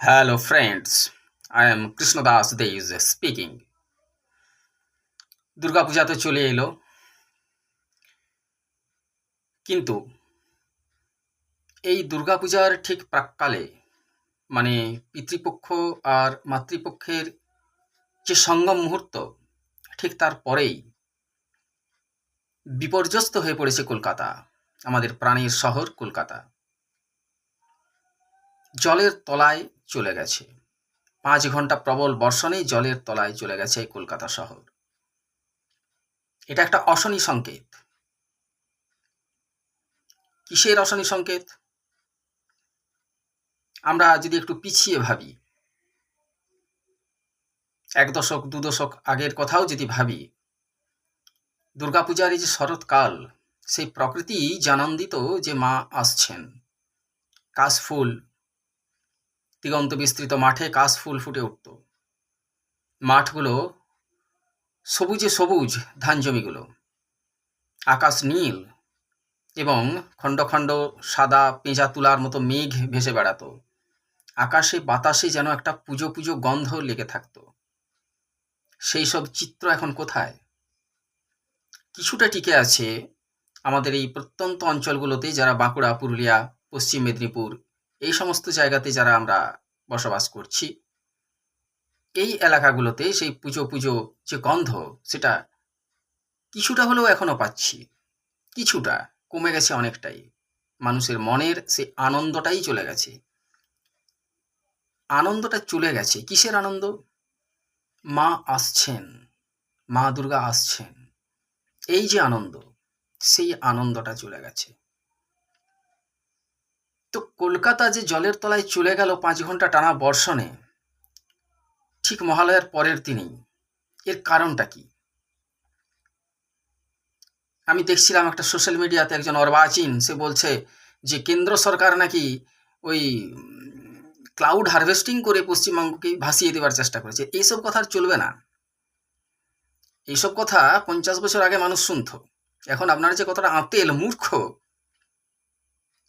Hello, friends. I am Krishnadas Dev speaking. Durga Puja তো চলে এলো কিন্তু এই দুর্গাপূজার ঠিক প্রাককালে মানে পিতৃপক্ষ আর মাতৃপক্ষের যে সঙ্গম মুহূর্ত ঠিক তার পরেই বিপর্যস্ত হয়ে পড়েছে কলকাতা আমাদের প্রাণের শহর কলকাতা জলের তলায় চলে গেছে। পাঁচ ঘণ্টা প্রবল বর্ষণেই জলের তলায় চলে গেছে কলকাতা শহর। এটা একটা অশনি সংকেত। কিসের অশনি সংকেত? আমরা যদি একটু পিছিয়ে ভাবি, এক দশক, দু দশক আগের কথাও যদি ভাবি, দুর্গাপূজার এই যে শরৎকাল, সেই প্রকৃতি জানন্দিত যে মা আসছেন। কাশফুল দিগন্ত বিস্তৃত মাঠে কাশফুল ফুটে উঠত। মাঠগুলো সবুজে সবুজ ধান জমিগুলো। আকাশ নীল এবং খণ্ড খণ্ড সাদা পেঁজা তুলার মতো মেঘ ভেসে বেড়াতো। আকাশে বাতাসে যেন একটা পুজো পুজো গন্ধ লেগে থাকতো। সেই সব চিত্র এখন কোথায়? কিছুটা টিকে আছে আমাদের এই প্রত্যন্ত অঞ্চলগুলোতে, যারা বাঁকুড়া, পুরুলিয়া, পশ্চিম মেদিনীপুর এই সমস্ত জায়গাতে যারা আমরা বসবাস করছি, এই এলাকাগুলোতে সেই পুজো পুজো যে গন্ধ, সেটা কিছুটা হলেও এখনও পাচ্ছি। কিছুটা, কমে গেছে অনেকটাই। মানুষের মনের সেই আনন্দটাই চলে গেছে। আনন্দটা চলে গেছে। কিসের আনন্দ? মা আসছেন। মা দুর্গা আসছেন। এই যে আনন্দ, সেই আনন্দটা চলে গেছে। তো কলকাতা যে জলের তলায় চলে গেল পাঁচ ঘণ্টা টানা বর্ষণে, ঠিক মহালয়ার পরের দিনেই। এর কারণটা কি? আমি দেখছিলাম একটা সোশ্যাল মিডিয়াতে একজন অর্বাচীন, সে বলছে যে কেন্দ্র সরকার নাকি ওই ক্লাউড হারভেস্টিং করে পশ্চিমবঙ্গকে ভাসিয়ে দেওয়ার চেষ্টা করেছে। এইসব কথা আর চলবে না। এইসব কথা পঞ্চাশ বছর আগে মানুষ শুনত। এখন আপনার যে কথাটা আঁতেল মূর্খ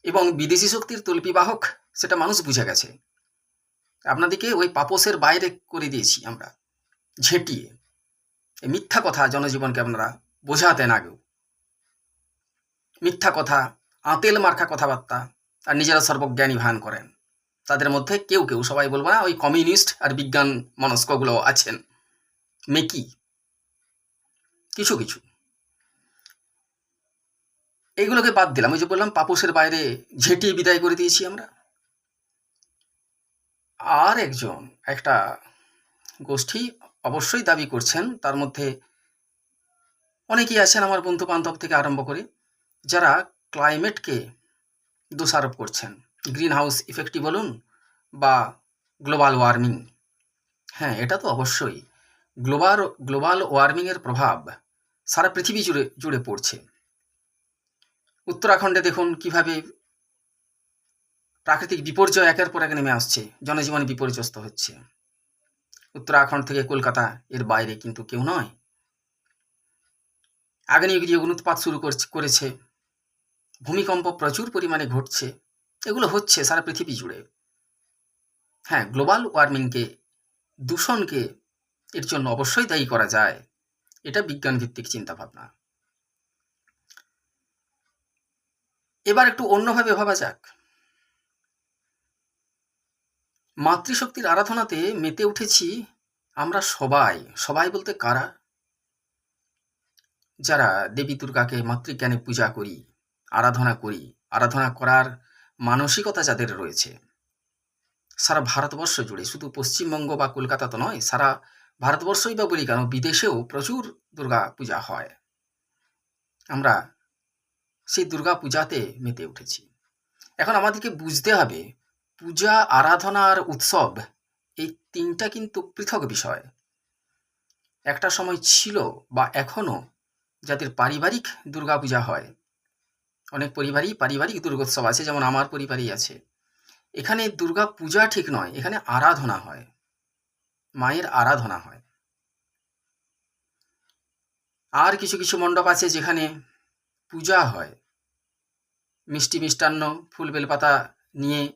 এবং বিদেশি শক্তির তল্পিবাহক সেটা মানুষ বুঝে গেছে। আপনাদেরকে ওই পাপসের বাইরে করে দিয়েছি আমরা, ঝেঁটিয়ে। এই মিথ্যা কথা জনজীবনকে আপনারা বোঝাতেন আগেও। মিথ্যা কথা, আঁতেল মার্খা কথাবার্তা আর নিজেরা সর্বজ্ঞানী ভান করেন। তাদের মধ্যে কেউ কেউ, সবাই বলব না, ওই কমিউনিস্ট আর বিজ্ঞান মনস্কগুলো আছেন। মেকি। কিছু কিছু। এইগুলোকে বাদ দিলাম। ওই যে বললাম পাপসের বাইরে ঝেঁটিয়ে বিদায় করে দিয়েছি আমরা। আর একজন, একটা গোষ্ঠী অবশ্যই দাবি করছেন, তার মধ্যে অনেকেই আছেন আমার বন্ধু বান্ধব থেকে আরম্ভ করে, যারা ক্লাইমেটকে দোষারোপ করছেন। গ্রিন হাউস ইফেক্টই বলুন বা গ্লোবাল ওয়ার্মিং। হ্যাঁ এটা তো অবশ্যই। গ্লোবাল গ্লোবাল ওয়ার্মিংয়ের প্রভাব সারা পৃথিবী জুড়ে জুড়ে পড়ছে। উত্তরাখণ্ডে দেখুন কীভাবে প্রাকৃতিক বিপর্যয় একের পর এক নেমে আসছে, জনজীবন বিপর্যস্ত হচ্ছে। উত্তরাখণ্ড থেকে কলকাতা এর বাইরে কিন্তু কেউ নয়। আগ্নেয়গিরি অগ্নুৎপাত শুরু করেছে। ভূমিকম্প প্রচুর পরিমাণে ঘটছে। এগুলো হচ্ছে সারা পৃথিবী জুড়ে। হ্যাঁ গ্লোবাল ওয়ার্মিংকে, দূষণকে এর জন্য অবশ্যই দায়ী করা যায়। এটা বিজ্ঞানভিত্তিক চিন্তাভাবনা। এবার একটু অন্যভাবে ভাবা যাক। মাতৃশক্তির আরাধনাতে মেতে উঠেছি আমরা সবাই। সবাই বলতে কারা? যারা দেবী দুর্গাকে মাতৃজ্ঞানে পূজা করি, আরাধনা করি, আরাধনা করার মানসিকতা যাদের রয়েছে। সারা ভারতবর্ষ জুড়ে শুধু পশ্চিমবঙ্গ বা কলকাতা তো নয়, সারা ভারতবর্ষই বা বলি কেন, বিদেশেও প্রচুর দুর্গা পূজা হয়। আমরা সেই দুর্গা পূজাতে মেতে উঠেছি। এখন আমাদেরকে বুঝতে হবে, পূজা, আরাধনা আর উৎসব এই তিনটা কিন্তু পৃথক বিষয়। একটা সময় ছিল বা এখনও যাদের পারিবারিক দুর্গাপূজা হয়। অনেক পরিবারই পারিবারিক দুর্গোৎসব আছে, যেমন আমার পরিবারই আছে। এখানে দুর্গা পূজা ঠিক নয়, এখানে আরাধনা হয়। মায়ের আরাধনা হয়। আর কিছু কিছু মণ্ডপ আছে যেখানে পূজা হয়। মিষ্টি মিষ্টান্ন, ফুল বেলপাতা নিয়ে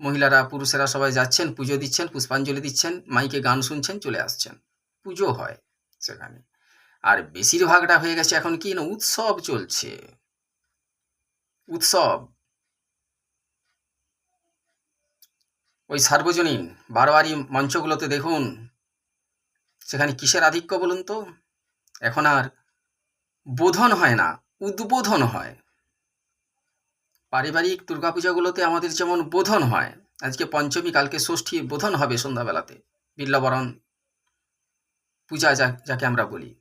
মহিলারা, পুরুষেরা সবাই যাচ্ছেন, পুজো দিচ্ছেন, পুষ্পাঞ্জলি দিচ্ছেন, মাইকে গান শুনছেন, চলে আসছেন। পুজো হয় সেখানে। আর বেশিরভাগটা হয়ে গেছে এখন কি না, উৎসব চলছে। উৎসব। ওই সার্বজনীন বারোয়ারি মঞ্চগুলোতে দেখুন, সেখানে কিসের আধিক্য বলুন তো? এখন আর বোধন হয় না, উদ্বোধন হয়। পারিবারিক দুর্গাপূজাগুলোতে আমাদের যেমন বোধন হয়, আজকে পঞ্চমী, কালকে ষষ্ঠী বোধন হবে সন্ধ্যাবেলাতে, বিল্লাবরণ পূজা যা, যাকে আমরা বলি।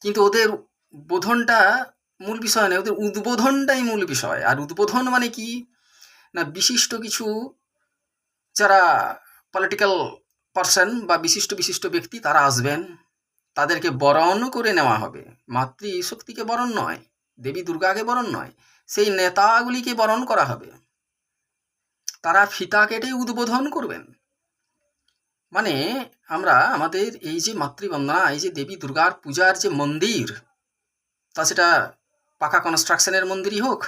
কিন্তু ওদের বোধনটা মূল বিষয় নয়, ওদের উদ্বোধনটাই মূল বিষয়। আর উদ্বোধন মানে কি? না, বিশিষ্ট কিছু যারা পলিটিক্যাল পার্সন বা বিশিষ্ট বিশিষ্ট ব্যক্তি, তারা আসবেন, তাদেরকে বরণ করে নেওয়া হবে। মাতৃ শক্তিকে বরণ নয় দেবী দুর্গাকে বরণ নয়, সেই নেতাগুলিকে বরণ করা হবে। তারা ফিতা কেটে উদ্বোধন করবেন। মানে আমরা আমাদের এই যে মাতৃবন্দনা, এই যে দেবী দুর্গার পূজার যে মন্দির, তা সেটা পাকা কনস্ট্রাকশনের মন্দিরই হোক,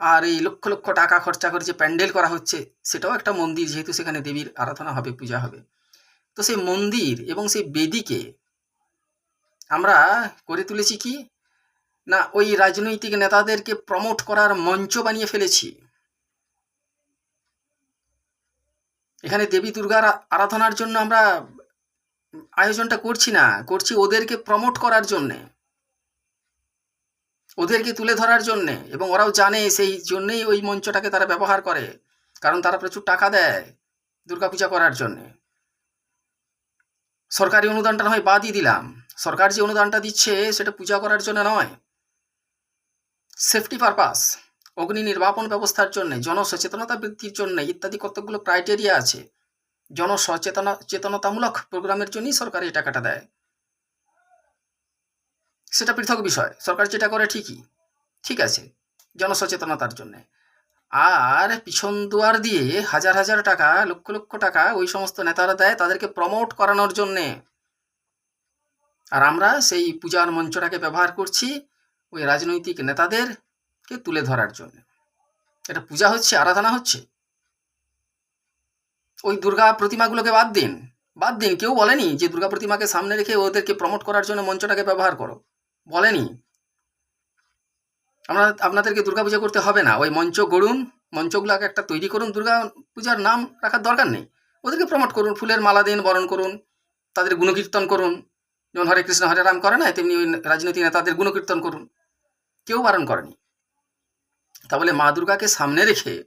আর এই লক্ষ লক্ষ টাকা খরচা করে যে প্যান্ডেল করা হচ্ছে, সেটাও একটা মন্দির যেহেতু সেখানে দেবীর আরাধনা হবে, পূজা হবে। তো সেই মন্দির এবং সেই বেদিকে আমরা করে তুলেছি কি? না, ওই রাজনৈতিক নেতাদেরকে প্রমোট করার মঞ্চ বানিয়ে ফেলেছি। এখানে দেবী দুর্গার আরাধনার জন্য আমরা আয়োজনটা করছি না, করছি ওদেরকে প্রমোট করার জন্যে। ওদেরকে তুলে ধরার জন্যে, এবং ওরাও জানে সেই জন্যেই ওই মঞ্চটাকে তারা ব্যবহার করে, কারণ তারা প্রচুর টাকা দেয় দুর্গাপূজা করার জন্যে। সরকারি অনুদানটা নয় বাদই দিলাম। সরকার যে অনুদানটা দিচ্ছে, সেটা পূজা করার জন্য নয়। সেফটি পারপাস, অগ্নি নির্বাপন ব্যবস্থার জন্য, জনসচেতনতা বৃদ্ধির জন্য ইত্যাদি কতগুলো ক্রাইটেরিয়া আছে। জনসচেতনা চেতনতামূলক প্রোগ্রামের জন্যই সরকার এই টাকাটা দেয়। সেটা পৃথক বিষয়, সরকার যেটা করে ঠিকই, ঠিক আছে, জনসচেতনতার জন্যে। আর পিছন দুয়ার দিয়ে হাজার হাজার টাকা, লক্ষ লক্ষ টাকা ওই সমস্ত নেতারা দেয় তাদেরকে প্রমোট করানোর জন্যে। আর আমরা সেই পূজার মঞ্চটাকে ব্যবহার করছি ওই রাজনৈতিক নেতাদেরকে তুলে ধরার জন্য। এটা পূজা হচ্ছে, আরাধনা হচ্ছে। ওই দুর্গা প্রতিমাগুলোকে বাদ দিন। বাদ দিন, কেউ বলেনি যে দুর্গা প্রতিমাকে সামনে রেখে ওদেরকে প্রমোট করার জন্য মঞ্চটাকে ব্যবহার করো। বলেনি। আমরা, আপনাদেরকে দুর্গা পূজা করতে হবে না। ওই মঞ্চ গড়ুন, মঞ্চগুলোকে একটা তৈরি করুন। দুর্গা পূজার নাম রাখার দরকার নেই। ওদেরকে প্রমোট করুন, ফুলের মালা দিন, বরণ করুন, তাদের গুণকীর্তন করুন। যেমন হরে কৃষ্ণ, হরে রাম করে না, তেমনি ওই রাজনৈতিক নেতাদের গুণকীর্তন করুন। কেউ বারণ করেনি। তাহলে মা দুর্গাকে সামনে রেখে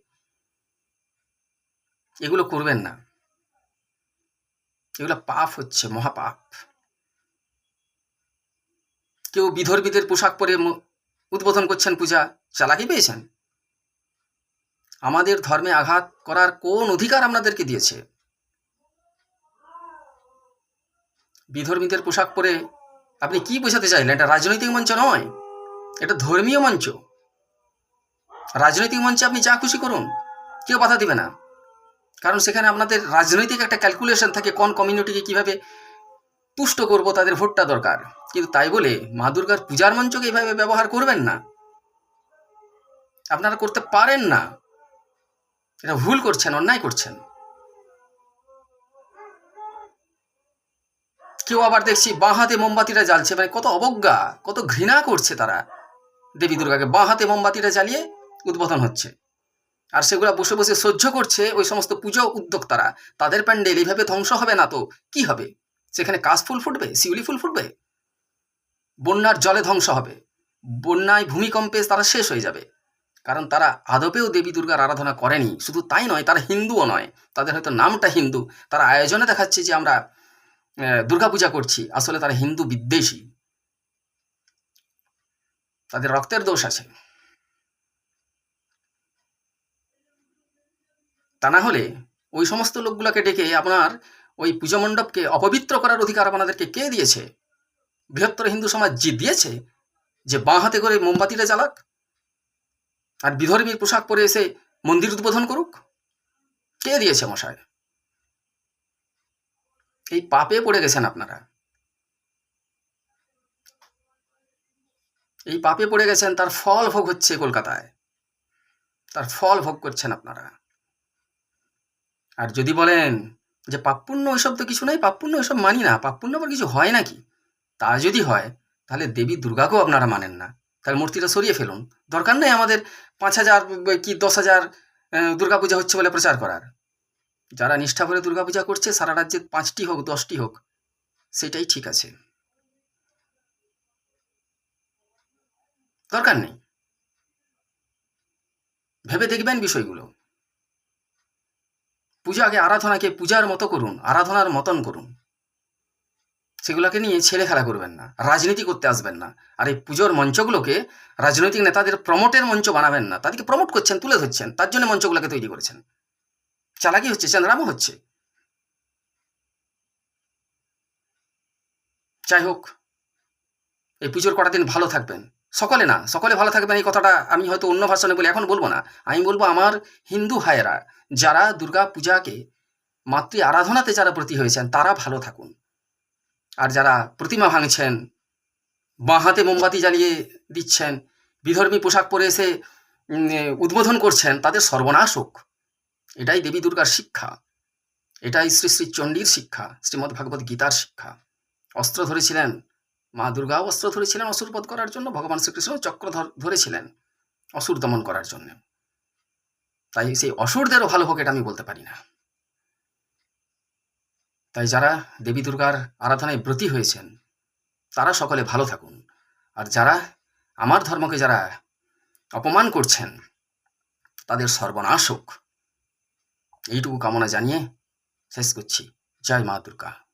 এগুলো করবেন না। এগুলো পাপ হচ্ছে, মহাপাপ। কেউ বিধর্মীদের পোশাক পরে উদ্বোধন করছেন পূজা, চালাকি পেয়েছেন? আমাদের ধর্মে আঘাত করার কোন অধিকার আপনাদেরকে দিয়েছে? বিধর্মীদের পোশাক পরে আপনি কি বোঝাতে চাইলেন? এটা রাজনৈতিক মঞ্চ নয়। এটা ধর্মীয় মঞ্চ। রাজনৈতিক মঞ্চে আপনি যা খুশি করুন, কেউ বাধা দিবে না। কারণ সেখানে আপনাদের রাজনৈতিক একটা ক্যালকুলেশন থাকে, কোন কমিউনিটিকে কীভাবে পুষ্ট করব, তাদের ভোটটা দরকার। কিন্তু তাই বলে মা দুর্গার পূজার মঞ্চকে এইভাবে ব্যবহার করবেন না। আপনারা করতে পারেন না। এটা ভুল করছেন, অন্যায় করছেন। কেউ আবার দেখছি বাঁ হাতে মোমবাতিটা জ্বালছে মানে কত অবজ্ঞা, কত ঘৃণা করছে তারা। দেবী দুর্গাকে বাঁ হাতে মোমবাতিটা জ্বালিয়ে উদ্বোধন হচ্ছে। আর সেগুলো বসে বসে সহ্য করছে ওই সমস্ত পুজো উদ্যোক্তারা। তাদের প্যান্ডেল এইভাবে ধ্বংস হবে না তো? কি হবে? সেখানে কাশফুল ফুটবে? শিউলি ফুল ফুটবে? বন্যার জলে ধ্বংস হবে। বন্যায় ভূমিকম্পে তারা শেষ হয়ে যাবে। কারণ তারা আদপেও দেবী দুর্গার আরাধনা করেনি। শুধু তাই নয়, তারা হিন্দুও নয়। তাদের হয়তো নামটা হিন্দু। তারা আয়োজনে দেখাচ্ছে যে আমরা দুর্গাপূজা করছি। আসলে তারা হিন্দু বিদ্বেষী। তাদের রক্তের দোষ আছে। তা না হলে ওই সমস্ত লোকগুলোকে ডেকে আপনার ওই পুজো মণ্ডপকে অপবিত্র করার অধিকার আপনাদেরকে কে দিয়েছে? বৃহত্তর হিন্দু সমাজ যে দিয়েছে যে বাঁ হাতে করে মোমবাতিটা জ্বালাক আর বিধর্মীর পোশাক পরে এসে মন্দির উদ্বোধন করুক? কে দিয়েছে মশাই এই পাপে পড়ে গেছেন আপনারা। এই পাপে পড়ে গেছেন, তার ফল ভোগ হচ্ছে কলকাতায়। তার ফল ভোগ করছেন আপনারা। আর যদি বলেন যে পাপপুণ্য ওইসব তো কিছু নাই, পাপপুণ্য ওইসব মানি না, পাপপুণ্য আবার কিছু হয় নাকি? তা যদি হয়, তাহলে দেবী দুর্গাকেও আপনারা মানেন না। তাহলে মূর্তিটা সরিয়ে ফেলুন। দরকার নেই আমাদের পাঁচ হাজার কি দশ হাজার দুর্গাপূজা হচ্ছে বলে প্রচার করার। যারা নিষ্ঠা ভরে দুর্গাপূজা করছে, সারা রাজ্যে পাঁচটি হোক, দশটি হোক, সেটাই ঠিক আছে। দরকার নেই। ভেবে দেখবেন বিষয়গুলো। পূজা আগে আরাধনাকে পূজার মতো করুন, আরাধনার মতন করুন। সেগুলোকে নিয়ে ছেলে খেলা করবেন না, রাজনীতি করতে আসবেন না। আর এই পুজোর মঞ্চগুলোকে রাজনৈতিক নেতাদের প্রমোটের মঞ্চ বানাবেন না। তাদেরকে প্রমোট করছেন, তুলে ধরছেন, তার জন্য মঞ্চগুলোকে তৈরি করেছেন। চালাকি হচ্ছে চন্দ্রামও হচ্ছে। যাই হোক, এই পুজোর কটা দিন ভালো থাকবেন। সকলে না, সকলে ভালো থাকবেন, এই কথাটা আমি হয়তো অন্য ভাষণে বলে, এখন বলব না। আমি বলব আমার হিন্দু ভাইয়েরা, যারা দুর্গা পূজাকে মাতৃ আরাধনাতে যারা প্রতি হয়েছেন, তারা ভালো থাকুন। আর যারা প্রতিমা ভাঙছেন, বাঁ হাতে মোমবাতি জ্বালিয়ে দিচ্ছেন, বিধর্মী পোশাক পরে এসে উদ্বোধন করছেন, তাদের সর্বনাশ হোক। এটাই দেবী দুর্গার শিক্ষা। এটাই শ্রী শ্রী চণ্ডীর শিক্ষা, শ্রীমদ্ ভাগবত গীতার শিক্ষা। অস্ত্র ধরেছিলেন মা দুর্গা অস্ত্র ধরেছিলেন অসুর বধ করার জন্য, ভগবান শ্রীকৃষ্ণ চক্র ধরেছিলেন অসুর দমন করার জন্য। তাই সেই অসুরদেরও ভালো হোক এটা আমি বলতে পারি না। তাই যারা দেবী দুর্গার আরাধনায় ব্রতী হয়েছেন, তারা সকলে ভালো থাকুন। আর যারা আমার ধর্মকে যারা অপমান করছেন, তাদের সর্বনাশ হোক। এইটুকু কামনা জানিয়ে শেষ করছি। জয় মা দুর্গা।